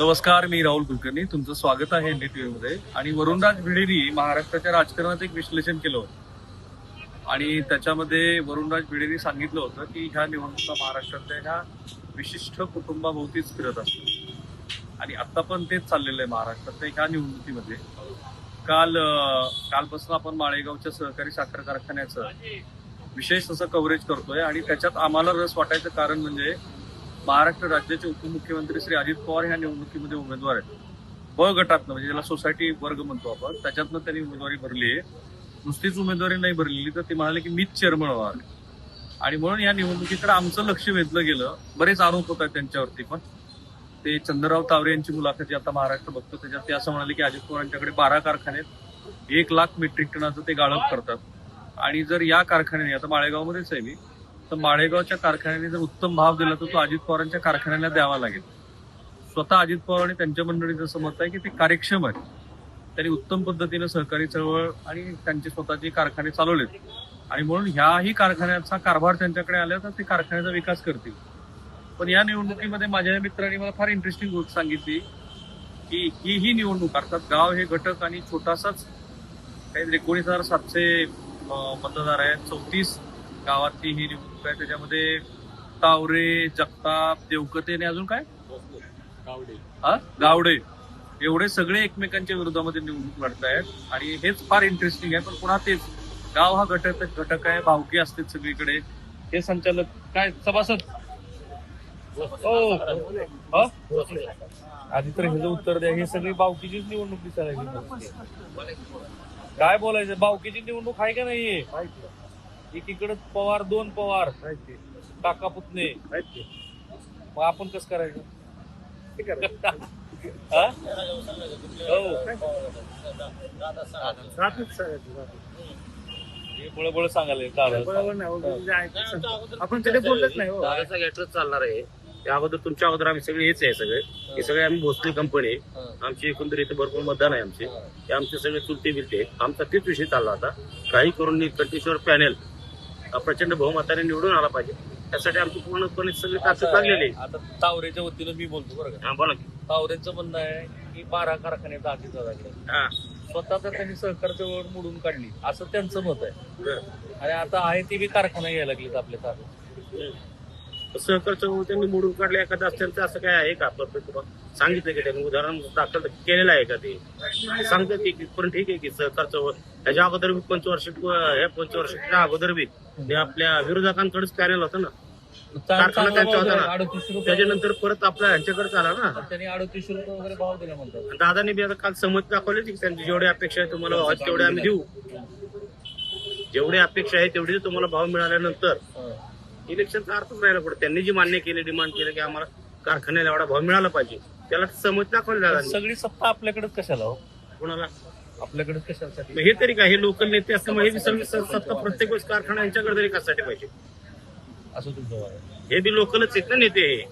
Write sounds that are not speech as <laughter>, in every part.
नमस्कार मी राहुल कुलकर्णी. तुमचं स्वागत आहे एनडीटीव्ही मध्ये. आणि वरुणराज भिडेनी महाराष्ट्राच्या राजकारणात एक विश्लेषण केलं होतं. आणि त्याच्यामध्ये वरुणराज भिडेंनी सांगितलं होतं की ह्या निवडणुका महाराष्ट्रातल्या ह्या विशिष्ट कुटुंबाभोवतीच फिरत असतात. आणि आता पण तेच चाललेलं आहे महाराष्ट्रातल्या ह्या निवडणुकीमध्ये. काल कालपासून आपण माळेगावच्या सहकारी साखर कारखान्याचं विशेष असं कव्हरेज करतोय आणि त्याच्यात आम्हाला रस वाटायचं कारण म्हणजे महाराष्ट्र राज्याचे उपमुख्यमंत्री श्री अजित पवार ह्या निवडणुकीमध्ये उमेदवार आहेत. ब गटातनं म्हणजे ज्याला सोसायटी वर्ग म्हणतो आपण त्याच्यातनं त्यांनी उमेदवारी भरली आहे. नुसतीच उमेदवारी नाही भरलेली तर ते म्हणाले की मीच चेअरमन व्हावे आणि म्हणून या निवडणुकीकडे आमचं लक्ष वेधलं गेलं. बरेच आरोप होत आहेत त्यांच्यावरती पण. ते चंद्रराव तावरे यांची मुलाखत जी आता महाराष्ट्र बघतो त्याच्यात ते असं म्हणाले की अजित पवारांच्याकडे बारा कारखाने आहेत एक लाख मेट्रिक टनाचं ते गाळप करतात. आणि जर या कारखान्याने आता माळेगावमध्येच आहे मी तर माळेगावच्या कारखान्याने जर उत्तम भाव दिला तर तो अजित पवारांच्या कारखान्याला द्यावा लागेल. स्वतः अजित पवार आणि त्यांच्या मंडळीचं असं मत आहे की ते कार्यक्षम आहेत. त्यांनी उत्तम पद्धतीनं सहकारी चळवळ आणि त्यांचे स्वतःचे कारखाने चालवलेत. आणि म्हणून ह्याही कारखान्याचा कारभार त्यांच्याकडे आला तर ते कारखान्याचा विकास करतील. पण या निवडणुकीमध्ये माझ्या मित्रांनी मला फार इंटरेस्टिंग गोष्ट सांगितली की ही ही निवडणूक अर्थात गाव हे घटक आणि छोटासाच काही एकोणीस हजार सातशे मतदार आहेत. चौतीस गावातली ही निवडणूक आहे त्याच्यामध्ये? तावरे जगताप देवकते आणि अजून काय? हा? गावडे. एवढे सगळे एकमेकांच्या विरोधामध्ये निवडणूक लढतायत. आणि हेच फार इंटरेस्टिंग आहे पण पुन्हा तेच. गाव हा घटक घटक आहे भावकी असते सगळीकडे. हे संचालक काय? सभासद? हा? आधी तर ह्याचं उत्तर द्या. ही सगळी बावकीचीच निवडणूक दिसायला. काय बोलायचं? बावकीची निवडणूक आहे का नाहीये? एकीकडे पवार दोन पवार. काका पुतणे. मग आपण कसं करायचं? <laughs> हा? हो. हे बळबळ सांगायला दादा. आपण कधी बोललंच नाही हो. दादाचा गॅटरच चालणार आहे. त्या अगोदर तुमच्या अगोदर आम्ही सगळे हेच आहे सगळे. हे सगळे आम्ही भोसले कंपनी आहे. आमची एकंदर इथे भरपूर मतदान आहे आमचे. हे आमचे सगळे चुलते बिलते. आमचा तेच विषय चालला होता. काही करून कंटेश्वर पॅनेल प्रचंड बहुमताने निवडून आला पाहिजे. त्यासाठी आमची पूर्णपणे सगळी ताकद लागलेली आहे. आता तावरेच्या वतीनं मी बोलतो बरं का. हा, बोला की. तावरेचं म्हणणं आहे की बारा कारखान्याचा आधीचा हा. स्वतः तर त्यांनी सहकारच्या ओढ मोडून काढली. असं त्यांचं मत आहे. बरं. आणि आता आहे ती बी कारखाना यायला लागलीत आपल्या ताब्यात. सहकारचं त्यांनी मोडून काढले. एखादं त्यांचं असं काय आहे का? आपलं तुम्हाला सांगितलं की त्यांनी उदाहरण दाखल केलेलं आहे का ते? सांगतात की की पण ठीक आहे की सहकारचं त्याच्या अगोदर बी पंचवर्ष ह्या पंचवर्षाच्या अगोदर बी आपल्या विरोधकांकडेच पॅनल होतं ना. कारखाना चांगला त्यांचा भाव होता ना. त्याच्यानंतर परत आपल्या ह्यांच्याकडे आला ना. त्यांनी अडतीसशे रुपये वगैरे भाव दिला म्हणतात. दादाने बी आता काल समज दाखवली की त्यांची जेवढी अपेक्षा आहे तुम्हाला भाव तेवढे आम्ही देऊ. जेवढी अपेक्षा आहे तेवढी तुम्हाला भाव मिळाल्यानंतर हं. इलेक्शनचा अर्थच राहिला पुढे. त्यांनी जी मान्य केली डिमांड केलं की आम्हाला कारखान्याला एवढा भाव मिळाला पाहिजे. त्याला समज दाखवली दादांनी. सगळी सत्ता आपल्याकडेच कशाला हो? कोणाला? आपल्याकडेच कशासाठी? हे तरी काय? हे लोकल नेते असल्यामुळे हे सत्ता प्रत्येक वेळेस कारखाना यांच्याकडे तरी कशासाठी पाहिजे? असं तुमचं. हे बी लोकलच आहेत ना नेते हे.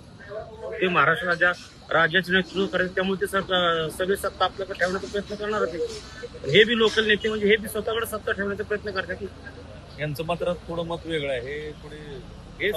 ते महाराष्ट्र राज्या राज्याचे नेतृत्व करायचे त्यामुळे ते सरकार- सगळी सत्ता आपल्याकडे ठेवण्याचा प्रयत्न करणार होते हे बी लोकल नेते म्हणजे हे बी स्वतःकडे सत्ता ठेवण्याचा प्रयत्न करतात यांचं मात्र थोडं मत वेगळं आहे. हे थोडे हे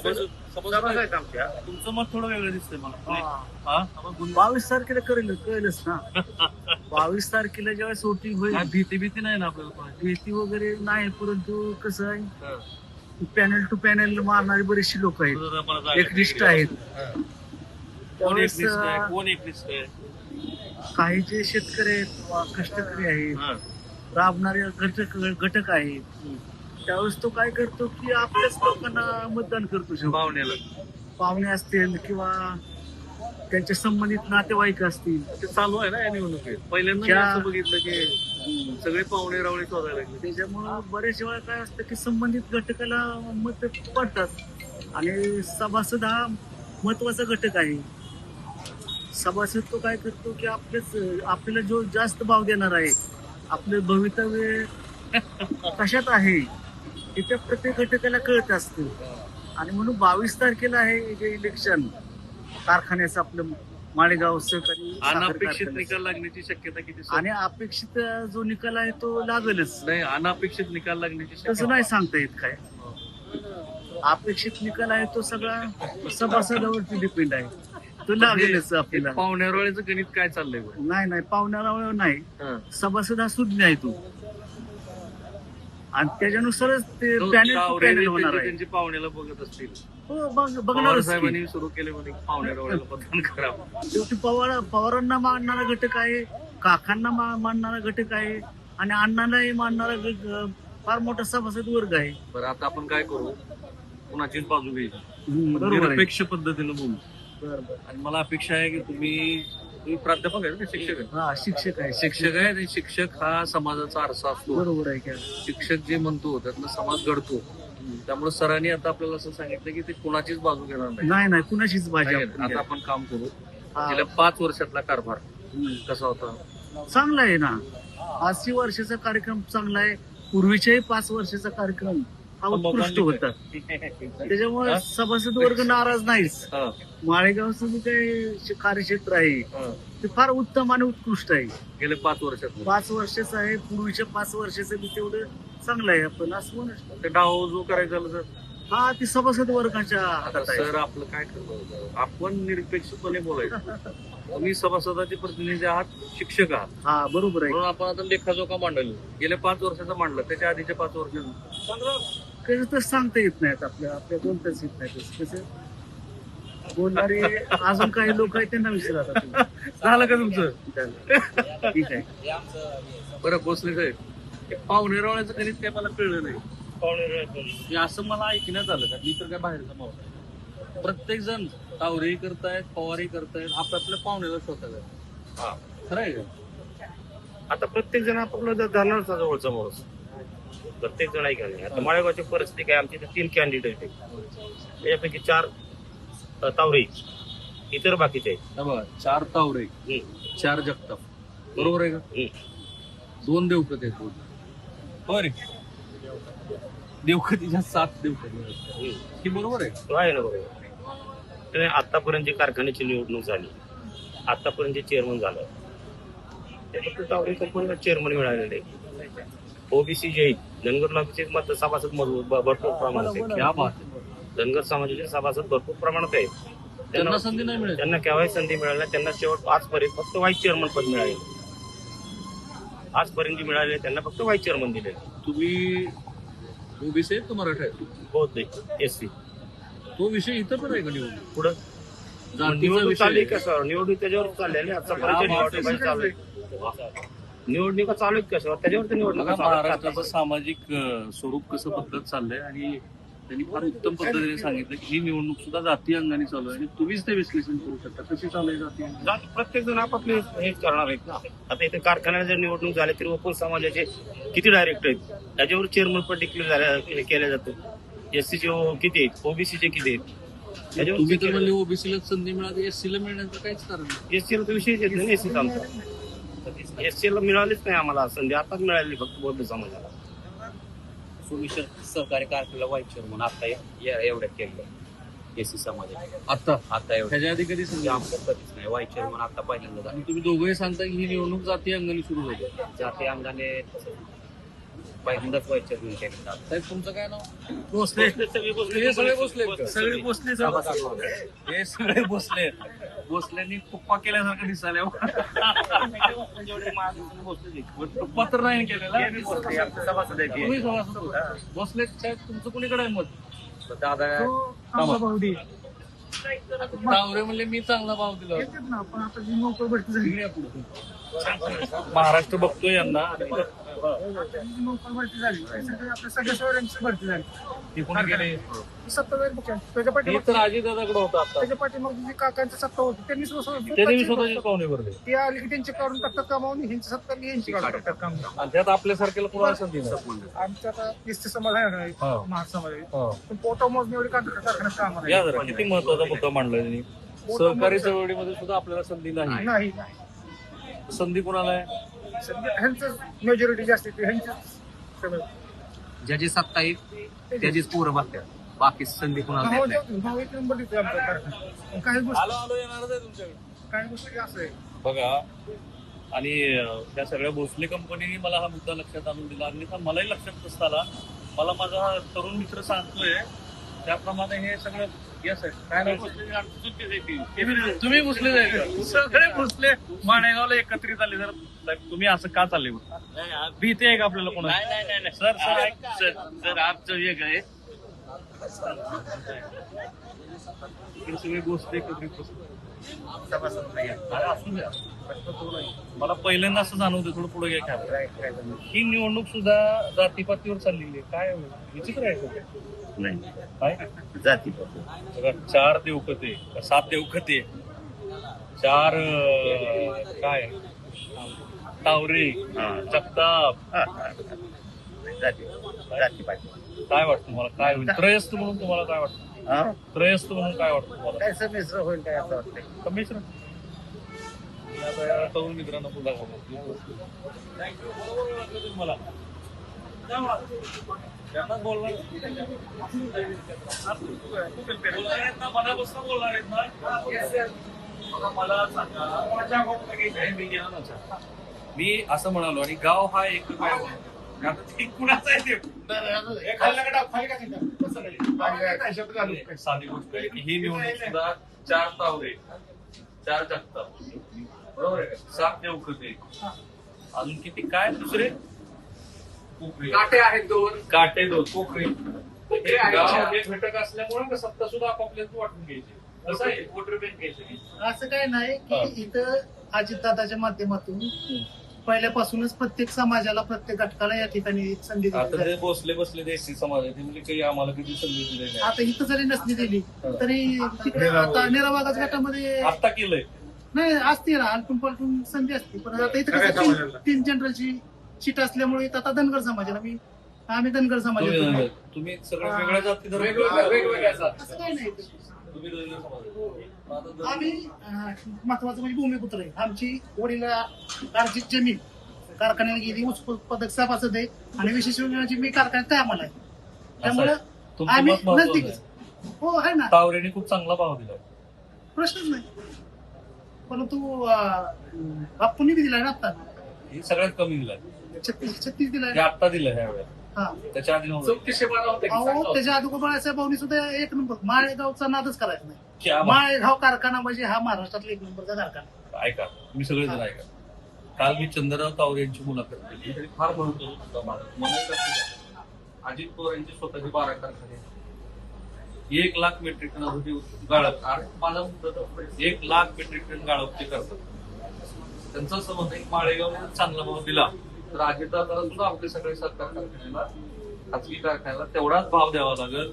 आहेत आमच्या. तुमचं मत थोडं वेगळं दिसतंय मला. हा. हा? बावीस तारखेला करेल कळलंच ना. <laughs> बावीस तारखेला ज्यावेळेस वोटिंग होईल काय भीती भीती नाही ना आपल्याला कोणाची? भीती वगैरे नाही परंतु कसं आहे? हं. पॅनल टू पॅनल मारणारी बरीचशी लोक आहेत. मला जायला एकनिष्ठ आहेत. हं. कोण त्यावेळेस एकनिष्ठ आहे? अं, कोण एकनिष्ठ आहे? काही जे शेतकरी आहेत किंवा कष्टकरी आहेत हं. राबणारे घटक घटक आहेत. त्यावेळेस तो काय करतो की आपल्याच लोकांना मतदान करतो शेवटी. पाहुण्याला. पाहुणे असतील किंवा त्यांच्या संबंधित नातेवाईक असतील. ते चालू आहे ना या निवडणुकीत. पहिल्यांदा मी ज्या- असं बघितलं की सगळे पाहुणे रावळे शोधायला लागले त्याच्यामुळं बरेच वेळा काय असतं की संबंधित घटकाला मत पडतात. आणि सभासद हा महत्त्वाचा घटक आहे. सभासद तो काय करतो की आपलेच आपल्याला जो जास्त भाव देणार आहे आपलं भवितव्य कशात आहे. त्या प्रत्येक घटकाला कळत असतं आणि म्हणून बावीस तारखेला आहे जे इलेक्शन कारखान्याचं आपलं माळेगाव सहकारी अनापेक्षित. निकाल लागण्याची शक्यता किती? आणि अपेक्षित जो निकाल आहे तो लागेलच नाही अनापेक्षित निकाल लागण्याची तसं नाही सांगता येत काय अपेक्षित निकाल आहे तो सगळा सभासदावरती डिपेंड आहे तो लागेलच आपल्याला पाहुण्यारोळ्याचं गणित काय चाललंय? नाही नाही पाहुण्याला नाही. सभासद हा सुज्ञ आहे तो आणि त्याच्यानुसारच ते पॅनेल पॅनेल होणार आहे. त्यांची पाहुण्याला बघत असतील. हो बघ- पवार बघणारच की. साहेबांनी सुरू केले म्हणे पाहुण्यारोळ्याला मतदान करावं. शेवटी पवार पवारांना मानणारा घटक आहे काकांना मा- मानणारा घटक आहे आणि अण्णांनाही मानणारा फार मोठा सभासद वर्ग आहे. बरं आता आपण काय करू? कुणाचीच बाजू घ्यायची. बरोबर आहे. निरपेक्ष पद्धतीनं बोलू. बरं, बरं. आणि मला अपेक्षा आहे की तुम्ही तुम्ही प्राध्यापक आहे ना शिक्षक आहे? हा शिक्षक आहे. शिक्षक आहे आणि शिक्षक हा समाजाचा आरसा असतो. बरोबर आहे का शिक्षक जे म्हणतो त्यातनं समाज घडतो. त्यामुळे सरांनी आता आपल्याला असं सांगितलं की ते कुणाचीच बाजू घेणार नाही. नाही नाही कुणाशीच भाजी नाही, आपण आता. आपण काम करू. गेल्या पाच वर्षातला कारभार. कसा होता? चांगला आहे ना. अस्सी वर्षाचा कार्यक्रम चांगला आहे. पूर्वीच्याही पाच वर्षाचा कार्यक्रम उत्कृष्ट होता. <laughs> त्याच्यामुळे? सभासद वर्ग नाराज नाहीच. माळेगावचं जे काही कार्यक्षेत्र आहे. ते फार उत्तम आणि उत्कृष्ट आहे. गेले पाच वर्षात. पाच वर्षाचं आहे. पूर्वीच्या पाच वर्षाचं बी तेवढं चांगलं आहे. आपण असं म्हणू डाव जो करायचा झाला तर? हा ती सभासद वर्गाच्या हातात आहे. सर आपलं काय करतो आपण निरपेक्षपणे बोलायचं. तुम्ही सभासदाचे प्रतिनिधी आहात शिक्षक आहात. हा बरोबर आहे. म्हणून आपण आता लेखाजोखा मांडलं. गेल्या पाच वर्षाचा मांडलं. त्याच्या आधीच्या पाच वर्षाचं. कसं तर सांगता येत नाहीत आपल्या आपल्या बोलताच येत नाही तसं. कसं बोलणारे अजून काही लोक आहेत त्यांना विचारा. झालं का तुमचं. ठीक आहे बरं भोसले साहेब हे पाहुणेरावळ्याचं गणित काय मला कळलं नाही हे असं मला ऐकण्यात आलं का मी तर काय बाहेरचा मावळा आहे. प्रत्येक जण तावरेही करतायत पवारही करतायत आपापल्या पाहुण्याला हा. खरं आहे का आता प्रत्येक जण आपापला धरणारचा जवळचा माणूस प्रत्येक जण ऐका आता माळेगावची परिस्थिती काय? आमच्या इथे तीन कॅन्डिडेट आहेत. त्याच्यापैकी चार अ, तावरे. इतर बाकीचे आहेत. हा बघा चार तावरे हम्म. चार जगताप. बरोबर आहे का? हम्म. दोन देवकत आहेत दोन. बरे देवकतीच्या सात देवकती हम्म. ही बरोबर आहे? तो आहे ना बरोबर. तर आतापर्यंत जी कारखान्याची निवडणूक झाली आतापर्यंत जे चेअरमन झालं ते फक्त तावरे कंपनीला चेअरमन मिळालेले ओबीसी जे आहेत धनगर लॉबीचे मत सभासद मजबूत भरपूर प्रमाणात आहेत क्या बात आहे. धनगर समाजाचे सभासद भरपूर प्रमाणात आहेत त्यांना संधी नाही मिळत. त्यांना केव्हाही संधी मिळाली नाही. त्यांना शेवट आजपर्यंत फक्त व्हाईस चेअरमन पद मिळाले. आजपर्यंत जे मिळाले त्यांना फक्त व्हाईस चेअरमन दिले. तुम्ही ओबीसी आहेत का मराठा आहे. बौद्ध एस सी. तो विषय इथं पण आहे का निवडणूक? पुढं? जातीचा निवडणूक चालली विषय कशावर निवडणूक त्याच्यावर चाललेली आहे. हा, निवडणुका चालू आहेत. निवडणुका चालू आहेत कशावर त्याच्यावर तर निवडणुका बघा, चालू आहेत. महाराष्ट्राचं सामाजिक अं, स्वरूप कसं बदलत चाललंय आणि त्यांनी फार उत्तम पद्धतीने सांगितलं की ही निवडणूक सुद्धा जाती अंगाने चालू आहे आणि तुम्हीच ते विश्लेषण करू शकता. कशी चालू आहे जाती अंगाने? जात- प्रत्येक जण आपापले हे करणार आहेत ना. आता इथे कारखान्याला जर निवडणूक झाली तरी ओपन समाजाचे किती डायरेक्टर आहेत? त्याच्यावर चेअरमन पण डिक्लेअर झाल्या केलं जातं. एस सीचे किती आहेत? ओबीसीचे किती आहेत? तुम्ही तर त्याच्यावर ओबीसीला संधी मिळाली. एस ला मिळण्याचं काहीच कारण नाही. एस तर विषयच येत नाही एस सीचा एस सीला मिळालीच नाही आम्हाला संधी. आताच मिळाली फक्त बौद्ध समाजाला सुमिश्र सहकारी कारखान्याला व्हाईस चेअरमन आता या- एवढ्यात केलं एसी आता? आता एवढ्या. आधी कधी संधी? आमचं कधीच नाही. व्हाईस चेअरमन आता पहिल्यांदा झालं. आणि तुम्ही दोघंही सांगता की ही निवडणूक जाती अंगाने सुरू होते जाती अंगाने पहिल्यांदाच व्हाईस चेअरमन केलं आता. साहेब तुमचं काय नाव? हे सगळे बसले सगळे भोसले सभासद हे सगळे बसले बसल्यानी कुप्पा केल्यासारखं दिसायला पत्र नाही केलेला. तुम्ही सभासद. बसले साहेब तुमचं कुणीकडे आहे मत? तर दादा तावरे म्हणले मी चांगला भाव दिला होता. येतात ना आपण आता जी नोकर भरती झाली इकडे या पुढे. महाराष्ट्र बघतोय यांना. भरती झाली आपल्या सगळ्या सवऱ्यांची भरती झाली ती कोणी गेले? सत्ताधारी पक्ष त्याच्या मी पाठीमाग तर आजी दादाकडे होता आता. त्याच्या पाठीमाग जी काकांची सत्ता होती त्यांनी स्वतः- त्यांनी मी स्वतःचे पाहुणे भरले. ते आले की त्यांचे काढून टाकतात कामावून ह्यांची सत्ता आली, ह्यांची काढून टाकतात. कामावून आणि त्यात आपल्यासारख्याला कोणाला संधी नाही. आमच्या आता एसटी समाज आहे ना हा. आहे. हा. पण पोटा मोजणी एवढी कारखान्यात कारखान्यात काम या जरा किती महत्त्वाचा मुद्दा मांडला त्यांनी सहकारी चळवळीमध्ये सुद्धा आपल्याला संधी नाही. नाही नाही. संधी कोणाला आहे? ह्यांचं मेजॉरिटी जास्त येते ह्यांचीच सगळं. ज्याची सत्ता येईल त्याचीच पोरं बघतात बाकी संधी कोणाला देत नाही. देतो, भाव एक नंबर देतो आमचा कारखाना. पण काही गोष्टी आलो आलो येणारच आहे तुमच्याकडे. काही गोष्टी असं आहे. बघा आणि अं, त्या सगळ्या भोसले कंपनीने मला हा मुद्दा लक्षात आणून दिला. अन्यथा मलाही लक्षात नसता आला मला माझा हा तरुण मित्र सांगतोय त्याप्रमाणे हे सगळं या साहेब काय तुम्ही भुसले जाईल सगळे भुसले माणेगावला एकत्रित आले तर साहेब, तुम्ही असं का चालले? भीती आहे का आपल्याला कोणा नाही नाही नाही नाही. Sir sir. सर आमचं वेग आहे सगळे भोसले एकत्रित. मला पहिल्यांदा असं जाणवतं थोडं पुढे घ्या. ही निवडणूक सुद्धा जातीपातीवर चाललेली आहे काय विचित्र आहे. नाही. काय? जाती चार देवकते का सात देवकते चार काय? तावरे. जगताप. काय वाटतं तुम्हाला? काय होईल? त्रयस्थ म्हणून तुम्हाला काय वाटतं? त्रयस्थ म्हणून काय वाटतं तुम्हाला? काय संमिश्र होईल काय असं वाटतंय? कमिश्र तरुण मित्रांना पुन्हा त्यांना बोलणार आहेत ना, बोलणार आहेत ना? मला सांगा मी असं म्हणालो आणि गाव हा एक कुणाचा आता आहे ते? साधी गोष्ट आहे की ही निवडणूक सुद्धा चार तावरे चार जगताप. बरोबर आहे सात देवखते अजून किती? काय दुसरे? काटे आहेत दोन. काटे दोन कोकरे. गाव. हे घटक असल्यामुळे सत्ता सुद्धा आपापल्यात वाटून घ्यायची. कसं आहे वोटर बँक घ्यायची असं काय नाही. की इथं अजितदादाच्या माध्यमातून पहिल्यापासूनच प्रत्येक समाजाला प्रत्येक घटकाला या ठिकाणी एक संधी दिली आता. ते बसले बसले देशी समाज आहे ते म्हणजे काही आम्हाला किती संधी दिली नाही. आता इथं जरी नसली दिली हा. तरी तिकडे आता निराबागाच गटामध्ये आता केलंय. नाही असते ना अल्टून पलटून संधी असते. पण आता इथं कसं तीन- तीन जनरलची सीट असल्यामुळे आता धनगर समाजाला मी आम्ही धनगर समाज तुम्ही येतो. धनगर. तुम्ही सगळ्या वेगळ्या जाती धर्म- असं काय नाही. तुम्ही धनगर समाज. आता धनगर- आम्ही अं, महत्वाचं म्हणजे भूमिपुत्र आहे. आमची वडील अर्जित जमीन. कारखान्याला गेली ऊस उत्पादक सभासद आहे आणि विशेष योजनेची मी कारखान्यात कामाला आहे. त्यामुळे. तुमचं आम्ही मत महत्वाचं नजदीकच आहे. हो आहे ना. तावरेने खूप चांगला भाव दिला प्रश्नच नाही. परंतु अं, बापूंनी बी दिलाय ना आता. हे सगळ्यात कमी दिलाय. छत्तीस छत्तीस दिलाय आता दिलं हा. त्याच्या आधी नव्हतं. अहो त्याच्या अगोदर बाळासाहेब भाऊनी सुद्धा एक नंबर माळेगावचा नादच करायचा नाही. क्या बात. माळेगाव कारखाना म्हणजे हा महाराष्ट्रातला एक नंबरचा कारखाना. ऐका मी सगळेजण ऐका. काल मी चंद्रराव तावरे यांची मुलाखत केली. फार महत्त्व होतं मला. मला एक असं अजित पवार यांची स्वतःची बारा कारखाने. आहेत. एक लाख मेट्रिक टन अजून गाळप. अरे माझा मुद्दा एक लाख मेट्रिक टन गाळप ते करतात. त्यांचं असं म्हणणं आहे की माळेगावने जर चांगला भाव दिला. तर अजितदादाला सुद्धा आपल्या सगळे सरकार कारखान्याला खाजगी कारखान्याला तेवढाच भाव द्यावा लागेल.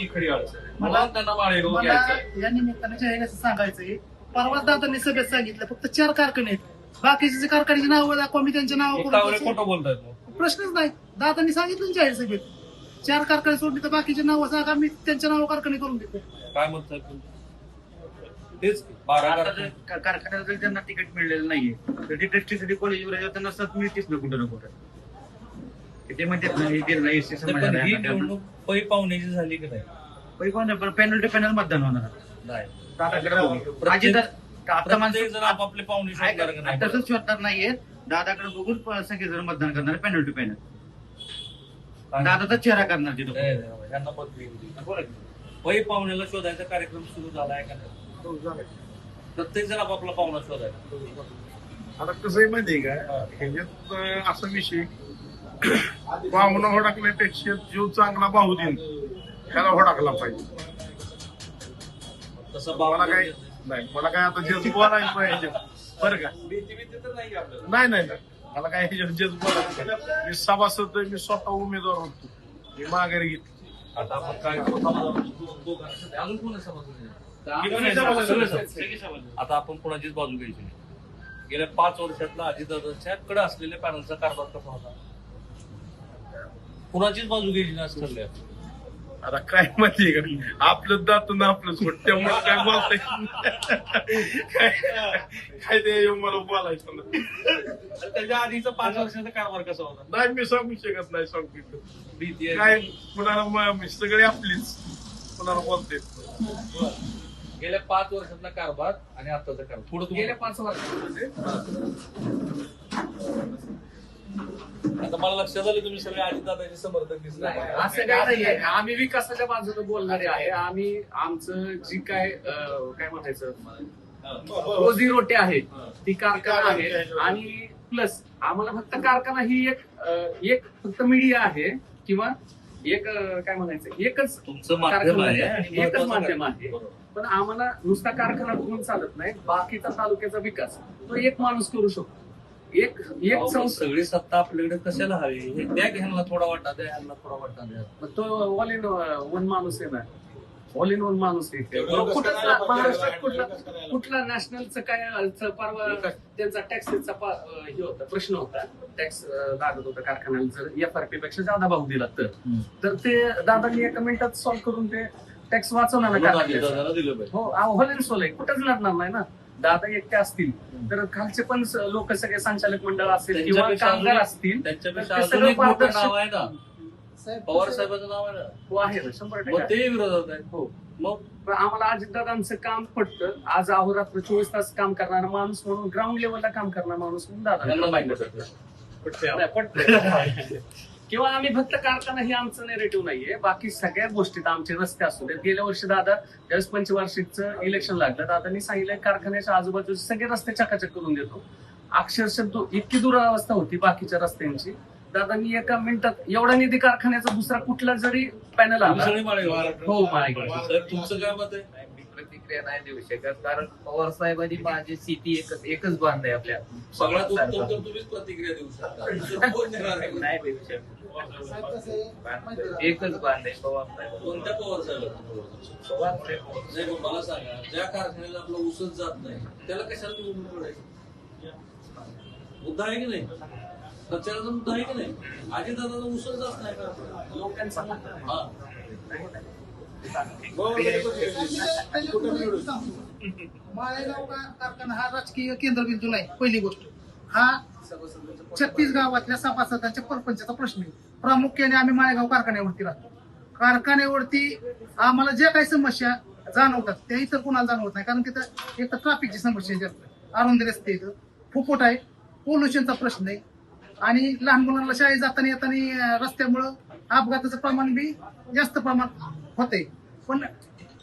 ती खरी अडचण आहे. मला- त्यांना माळेगाव मला घ्यायचं आहे. या निमित्ताने जाहीर असं सांगायचंय. परवा दादांनी सभेत सांगितलं फक्त चार कारखाने आहेत. बाकीचे जे कारखान्याची नावं दाखवा मी त्यांच्या तावरे नावावर खोटं बोलतायत मग. प्रश्नच नाही. दादांनी सांगितलं ना जाहीर सभेत. चार कारखाने सोडले तर बाकीचे नावं सांगा मी त्यांच्या नाव कारखाने करून देतो. काय तुमचं? तेच बारा आता. जर का- कारखान्याला जर त्यांना तिकीट मिळलेलं नाहीये तर ती कॉलेजवर आहे, त्यांना सत मिळतेच ना कुठं ना कुठं. ते म्हणतात ना हे दिलं नाही एसटी नाही, पण ही निवडणूक पै पाहुण्याची झाली की नाही? पण पॅनल टू पॅनल मतदान होणार. नाही. दादाकडे बघून अजित आता प्रत्येक माणसं जण आपापले पाहुणे शोधणार का नाही? तसंच शोधणार नाहीये. दादाकडे बघून प- सगळेजण मतदान करणार पॅनल टू पॅनल? दादाचा चेहरा करणार तिथं. नाही, नाही, नाही, यांना पदवी येऊ दे. पै पाहुण्याला शोधायचा कार्यक्रम सुरू झालाय का नाही? प्रत्येक जण आपापला पाहुणा शोधायचा आता कसं आहे माहितीये का ह्याच्यात असा विषय पाहुणा होडाकण्यापेक्षा जो चांगला भाऊ देईन त्याला होडाकला पाहिजे तसं मला काय नाही मला काय आता जज बोलायचं नाही ह्याच्यात बरं का नाही नाही मला काय ह्याच्यात जज बोलायचं. मी सभासद मी स्वतः उमेदवार होतो मी माघारी घेतली आता आपण काय अजून कोण आहे आता आपण कोणाचीच बाजू घ्यायची नाही. गेल्या पाच वर्षातला अजितदादाच्या कडे असलेल्या पॅनलचा कारभार कसा होता? कुणाचीच बाजू घ्यायची नाही असं ठरलंय. आता काय माहितीये का? आपलं दात ना आपलं सोड त्यामुळे काय बोलता येत नाही. काय काय ते येऊन मला बोलायचं त्याच्या आधीचा पाच वर्षाचा कारभार कसा होता? नाही मी सांगू शकत नाही सांगू भीती. काय कुणाला म- सगळे आपलीच. कुणाला बोलते गेल्या पाच वर्षातला कारभार आणि आताचा कारभार. पुढे गेल्या पाच वर्षामध्ये आता मला लक्षात आलं तुम्ही सगळे अजितदादाचे समर्थक दिसले. असं काय नाहीये. आम्ही विकासाच्या बाजूने बोलणारे आहे. आम्ही आमचं जी काय काय म्हणायचं? रोजी रोटी आहे ती कारखाना आहे. आणि प्लस आम्हाला फक्त कारखाना ही एक एक फक्त मीडिया आहे किंवा एक काय म्हणायचं? एकच तुमचं माध्यम आहे. आणि एकच माध्यम? आहे. पण आम्हाला नुसता कारखाना बघून चालत नाही बाकीचा तालुक्याचा विकास. तो एक माणूस करू शकतो. एक एक सगळी सत्ता आपल्याकडे कशाला हवी? हे की ह्यांना थोडा वाटा द्या ह्यांना थोडा वाटा द्या. तो ऑल इन वन माणूस आहे ना. ऑल इन वन माणूस आहे. महाराष्ट्रात कुठला कुठला नॅशनलचं काय च- परवा त्यांचा टॅक्सचा हे होता प्रश्न होता. टॅक्स लागत होता कारखान्याला जर एफ आर पी पेक्षा जादा भाव दिला. तर. ते दादांनी एका मिनिटात सॉल्व्ह करून ते टॅक्स वाचवणार ना हो ऑल इन सोल आहे कुठंच लढणार नाही ना. दादा एकटे असतील. तर खालचे पण लोक सगळे संचालक मंडळ असेल किंवा कामगार असतील सगळं एक मोठं पारदर्शक- नाव आहे ना. साहेब, पवार साहेबांचं नाव आहे ना. हो आहे ना, शंभर टक्के ते विरोधात आहे. हो. मग? पण आम्हाला अजितदादांचं काम पटतं. आज अहोरात्र चोवीस तास काम करणारा माणूस म्हणून ग्राउंड लेवलला काम करणारा माणूस म्हणून दादा. पटतं. <laughs> किंवा आम्ही फक्त कारखाना हे आमचं नेरेटिव्ह नाहीये. बाकी सगळ्या गोष्टीत आमचे रस्ते असू देत. गेल्या वर्षी दादा ज्यावेळेस पंचवार्षिकचं इलेक्शन लागलं दादांनी सांगितलं कारखान्याच्या आजूबाजूचे सगळे रस्ते चकाचक करून देतो. अक्षरशः तो इतकी दुरावस्था होती बाकीच्या रस्त्यांची. दादांनी एका मिनिटात एवढा निधी कारखान्याचा दुसरा कुठला जरी पॅनल आला. हो तुमचं काय मत आहे? प्रतिक्रिया नाही देऊ शकत. कारण पवार साहेबांनी माझी स्थिती एकच एकच बांध आहे आपल्या. सगळ्यात उत्तम तर तुम्हीच प्रतिक्रिया देऊ शकता. <laughs> दुसरं कोण देणार आहे? नाही देऊ शकत. एकच बांध आहे पवार साहेब कोणत्या पवार साहेब पवार साहेब नाही पण मला सांगा. ज्या कारखान्याला आपलं ऊसच जात नाही त्याला कशाला निवडणूक लढायची मुद्दा आहे की नाही? प्रचाराचा मुद्दा आहे की नाही? आधी दादा ऊसच जात नाही का? लोकांचा हा. माळेगाव कारखाना हा राजकीय केंद्रबिंदू नाही पहिली गोष्ट. हा छत्तीस गावातल्या सभासदांच्या परपंचाचा प्रश्न आहे. प्रामुख्याने आम्ही माळेगाव कारखान्यावरती राहतो. कारखान्यावरती आम्हाला ज्या काही समस्या जाणवतात त्या इतर कोणाला जाणवत नाही. कारण तिथं एक तर ट्राफिकची समस्या जास्त. अरुंद रस्ते इथं. फुफुट आहे. पोल्युशनचा प्रश्न आहे. आणि लहान मुलांना शाळेत जाताना येताना रस्त्यामुळं अपघाताचं प्रमाण बी जास्त प्रमाण होते पण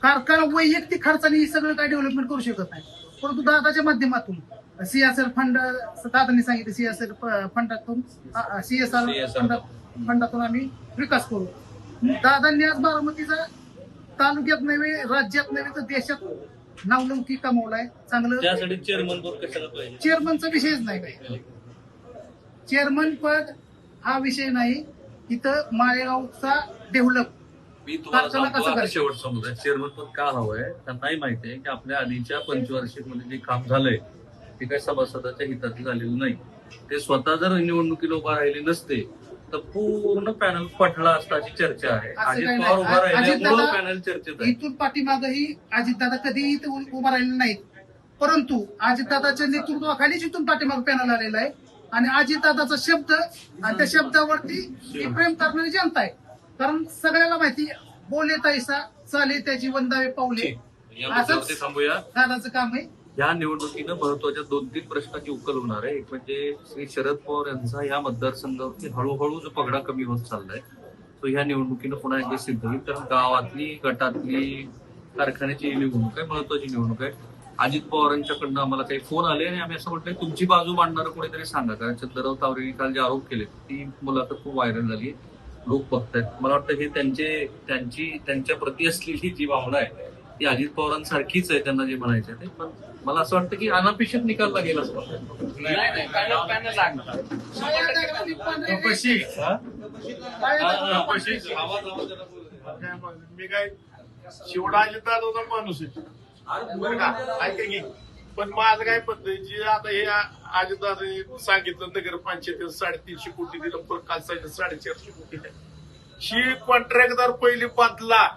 कारखाना वैयक्तिक खर्चाने हे सगळं काय डेव्हलपमेंट करू शकत नाही. परंतु दादाच्या माध्यमातून सीएसआर फंड दादांनी सांगितलं सीएसआर फंडातून सीएसआर. फंडातून आम्ही विकास करू. दादांनी आज बारामतीचा तालुक्यात नव्हे राज्यात नव्हे तर देशात नावलौकिक कमवलाय. चांगलं त्यासाठी चेअरमन चेअरमनचा विषयच नाही काही. चेअरमन पद हा विषय नाही. इथं माळेगावचा डेव्हलप मी तुम्हाला सांगतो आता? शेवट समजा चेअरमन पद का हवंय? त्यांनाही माहिती आहे की आपल्या आधीच्या पंचवार्षिकमध्ये जे काम झालंय ते काही सभासदाच्या हिताचं झालेलं नाही. ते स्वतः जर निवडणुकीला उभा राहिले नसते तर पूर्ण पॅनल पठळा असता अशी चर्चा आहे. अजित पवार. उभा अजितदादा- पॅनल चर्चेत इथून पाठीमागही अजितदादा कधीही उभा राहिलेले नाहीत. परंतु अजितदादाच्या नेतृत्वाखालीच इथून पाठीमाग पॅनल आलेला आहे. आणि अजितदादाचा शब्द आणि त्या शब्दावरती ही प्रेम करणारी जनता आहे. कारण सगळ्याला माहिती बोले तैसा चाले त्याची वंदावे पावले या मुद्द्यावरती थांबूया. दादाचं काम आहे. या निवडणुकीनं महत्त्वाच्या दोन तीन प्रश्नाची उकल होणार आहे. एक म्हणजे श्री शरद पवार यांचा या मतदारसंघावरती हळूहळू जो पगडा कमी होत चाललाय तो ह्या निवडणुकीनं पुन्हा एकदा सिद्ध होईल. कारण गावातली गटातली कारखान्याची ही निवडणूक आहे महत्वाची निवडणूक आहे. अजित पवारांच्याकडनं आम्हाला काही फोन आले आणि आम्ही असं म्हटलंय तुमची बाजू मांडणारं कोणीतरी सांगा. कारण चंद्रराव तावरेंनी काल जे आरोप केले ती मुलाखत खूप व्हायरल झाली लोक बघतायत. मला वाटतं हे त्यांचे त्यांची त्यांच्या प्रती असलेली जी भावना आहे ती अजित पवारांसारखीच आहे त्यांना जे म्हणायचं ते. पण मला असं वाटतं की अनपेक्षित निकाल लागेल असं वाटतं. मग, मी काय शेवटा अजितदादाचा माणूस आहे. पण माझं काय पद्धत जी आता हे अजितदादा सांगितलं नगर पंचायत साडेतीनशे कोटी दिलं पण काल सांगितलं साडेचारशे कोटी आहे. ही कॉन्ट्रॅक्टदार पहिली पातला.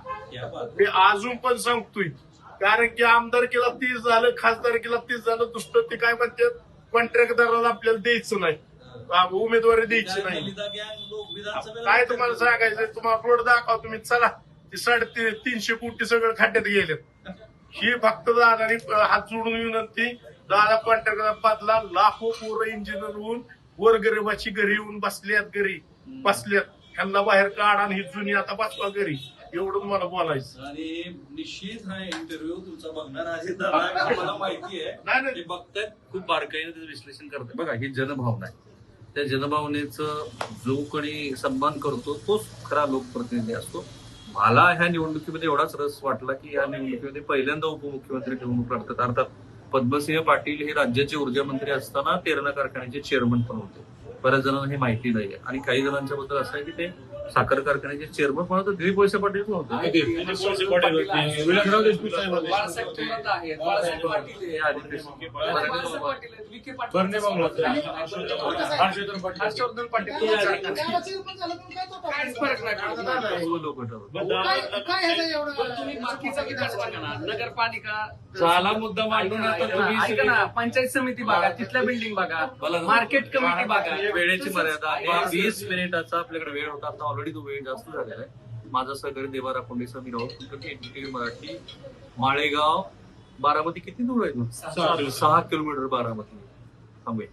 मी अजून पण सांगतोय कारण की आमदार केला तीस झालं खासदार केला तीस झालं दुसरं ते काय म्हणतात कॉन्ट्रॅक्टदाराला आपल्याला द्यायचं नाही. उमेदवारी द्यायची नाही. काय तुम्हाला सांगायचं तुम्हाला रोड दाखवा तुम्ही चला. ते साडे तीनशे कोटी सगळं खड्ड्यात गेलेत. ही फक्त दादानी हात जोडून विनंती दादा कॉन्ट्रॅक्टर पाचला लाखो पोरं इंजिनियर होऊन गोरगरिबाची घरी येऊन बसल्यात घरी. बसल्यात. ह्यांना बाहेर काढ आणि ही जुनी आता बसवा घरी. एवढंच मला बोलायचं. आणि निश्चित हा इंटरव्ह्यू तुमचा बघणार आहे दादा, <laughs> मला माहिती आहे. नाही नाही. ते बघतायत खूप बारकाईने त्याचं विश्लेषण करतात बघा ही जनभावना आहे. त्या जनभावनेचं जो कोणी सन्मान करतो तोच खरा लोकप्रतिनिधी असतो. मला ह्या निवडणुकीमध्ये एवढाच रस वाटला की या निवडणुकीमध्ये पहिल्यांदा उपमुख्यमंत्री निवडणूक लढतात अर्थात पद्मसिंह पाटील हे राज्याचे ऊर्जा मंत्री असताना तेरणा कारखान्याचे चेअरमन पण होते. बऱ्याच जणांना हे माहिती नाही आहे आणि काही जणांच्या बद्दल असं आहे की ते साखर कारखान्याचे चेअरमन पण होते दिलीप वळसे पाटील पण हे. हो, नगरपालिका झाला मुद्दा मांडून पंचायत समिती बघा तिथल्या बिल्डिंग बघा. मार्केट कमिटी बघा. वेळेची मर्यादा आहे. वीस मिनिटाचा आपल्याकडे वेळ होता. आता ऑलरेडी तो वेळ जास्त झालेला आहे. माझा सहकारी देवारा कोंडेसा मी राहू एनडीटीव्ही मराठी. माळेगाव बारामती किती दूर आहे? सहा किलोमीटर. बारामती. थांबे